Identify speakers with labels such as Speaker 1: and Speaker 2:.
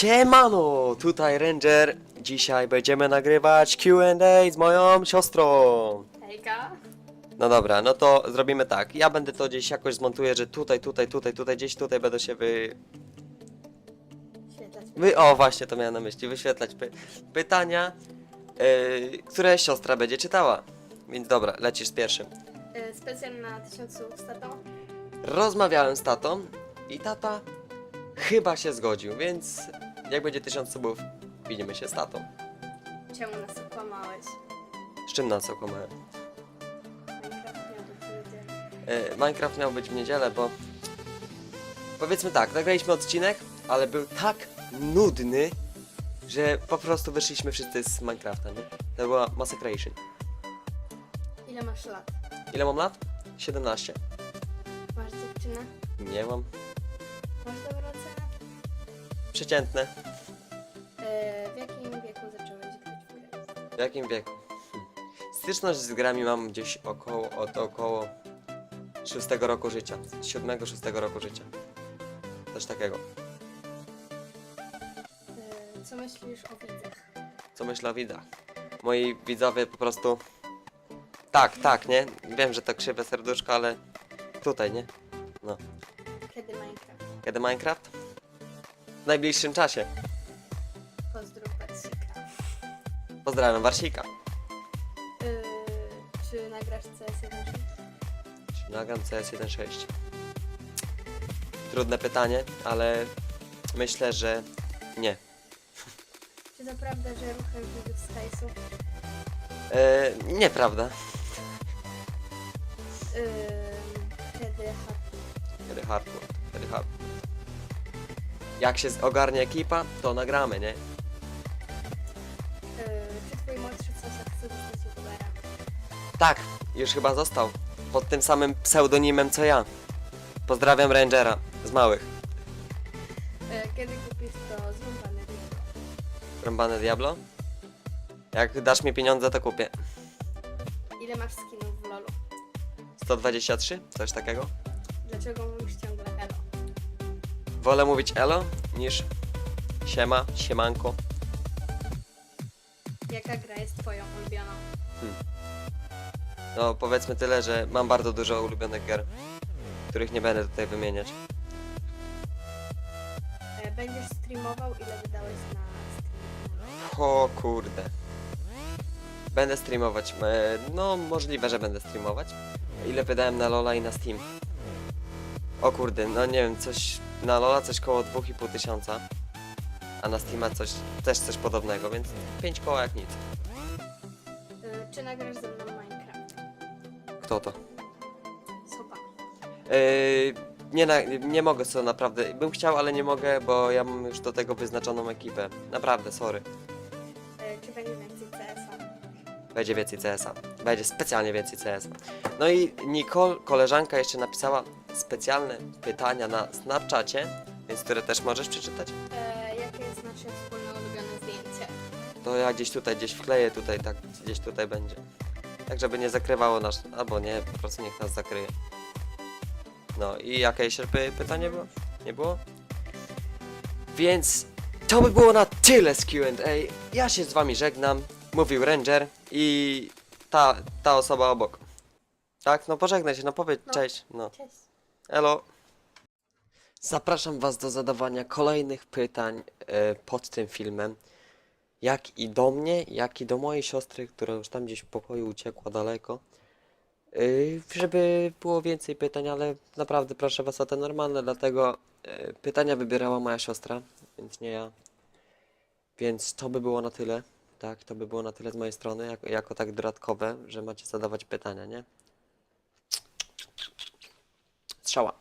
Speaker 1: Siemano, tutaj Ranger. Dzisiaj będziemy nagrywać Q&A z moją siostrą.
Speaker 2: Hejka.
Speaker 1: No dobra, no to zrobimy tak. Ja będę to gdzieś jakoś zmontuję, że tutaj, tutaj, tutaj, tutaj, gdzieś tutaj będę się wy... Wy... O, właśnie to miałem na myśli. Wyświetlać py... pytania, yy, które siostra będzie czytała. Więc dobra, lecisz z pierwszym.
Speaker 2: Y, Specjal na 1000 słów z tatą.
Speaker 1: Rozmawiałem z tatą i tata chyba się zgodził, więc jak będzie tysiąc subów, widzimy się z tatą.
Speaker 2: Czemu nas okłamałeś?
Speaker 1: Z czym nas okłamałem?
Speaker 2: Minecraft miał być w niedzielę.
Speaker 1: E, Minecraft miał być w niedzielę, bo powiedzmy tak, nagraliśmy odcinek, ale był tak nudny, że po prostu wyszliśmy wszyscy z Minecrafta, nie? To była Massacration.
Speaker 2: Ile masz lat?
Speaker 1: Ile mam lat? 17.
Speaker 2: Masz dziewczynę?
Speaker 1: Nie mam.
Speaker 2: Masz dobrą ocenę?
Speaker 1: Przeciętne.
Speaker 2: Y, W jakim wieku zacząłeś grać w gry?
Speaker 1: W jakim wieku? Styczność z grami mam gdzieś około, od około 6 roku życia. 7-6 roku życia. Coś takiego.
Speaker 2: Y, Co myślisz o widzach?
Speaker 1: Co myślę o widzach? Moi widzowie po prostu... Tak, tak, nie? Wiem, że to krzywe serduszko, ale tutaj, nie? No.
Speaker 2: Kiedy Minecraft?
Speaker 1: Kiedy Minecraft? W najbliższym czasie.
Speaker 2: Pozdrów Persika.
Speaker 1: Pozdrawiam Warsika.
Speaker 2: Y, Czy nagrasz CS1?
Speaker 1: Czy nagram CS 1.6? Trudne pytanie, ale myślę, że nie.
Speaker 2: Czy to prawda, że ruchem widzów z hajsu?
Speaker 1: E, nieprawda.
Speaker 2: Y, Kiedy hak
Speaker 1: Kiedy hard. Jak się ogarnie ekipa, to nagramy, nie?
Speaker 2: Y, Czy twój młodszy sąsiad chce zostać youtubera?
Speaker 1: Tak, już chyba został. Pod tym samym pseudonimem co ja. Pozdrawiam Rangera z małych.
Speaker 2: Y, Kiedy kupisz to zrąbane video?
Speaker 1: Rąbane Diablo? Jak dasz mi pieniądze, to kupię.
Speaker 2: Ile masz skinów w LoLu?
Speaker 1: 123? Coś takiego?
Speaker 2: Dlaczego ciągle elo?
Speaker 1: Wolę mówić elo niż siema, siemanko.
Speaker 2: Jaka gra jest twoją ulubioną?
Speaker 1: No powiedzmy tyle, że mam bardzo dużo ulubionych gier, których nie będę tutaj wymieniać.
Speaker 2: E, Będziesz streamował? Ile wydałeś na stream?
Speaker 1: O kurde. Będę streamować. e, No możliwe, że będę streamować. Ile wydałem na Lola i na Steam? O kurde, no nie wiem, coś na Lola coś koło 2,5 tysiąca. A na Steama coś, też coś podobnego, więc 5 koła jak nic.
Speaker 2: E, Czy nagrasz ze mną Minecraft?
Speaker 1: Kto to?
Speaker 2: Soba.
Speaker 1: Yy, nie, na, nie mogę co naprawdę. Bym chciał, ale nie mogę, bo ja mam już do tego wyznaczoną ekipę. Naprawdę, sorry.
Speaker 2: E, Czy będzie więcej CS-a?
Speaker 1: Będzie więcej CS-a. Będzie specjalnie więcej CS-a. No i Nicole, koleżanka, jeszcze napisała specjalne pytania na Snapchacie, więc które też możesz przeczytać.
Speaker 2: E, Jakie jest nasze wspólne ulubione zdjęcie?
Speaker 1: To ja gdzieś tutaj, gdzieś wkleję tutaj, tak, gdzieś tutaj będzie. Tak, żeby nie zakrywało nas, albo nie, po prostu niech nas zakryje. No i jakieś py pytanie było? Nie było? Więc to by było na tyle z Q&A. Ja się z wami żegnam, mówił Ranger i ta, ta osoba obok. Tak, no pożegnaj się, no powiedz
Speaker 2: No.
Speaker 1: cześć, no.
Speaker 2: Cześć.
Speaker 1: Elo. Zapraszam Was do zadawania kolejnych pytań e, pod tym filmem. Jak i do mnie, jak i do mojej siostry, która już tam gdzieś w pokoju uciekła daleko. Yy, żeby było więcej pytań, ale naprawdę proszę Was o te normalne, dlatego e, pytania wybierała moja siostra, więc nie ja. Więc to by było na tyle. Tak, to by było na tyle z mojej strony, jako, jako tak dodatkowe, że macie zadawać pytania, nie? Strzała.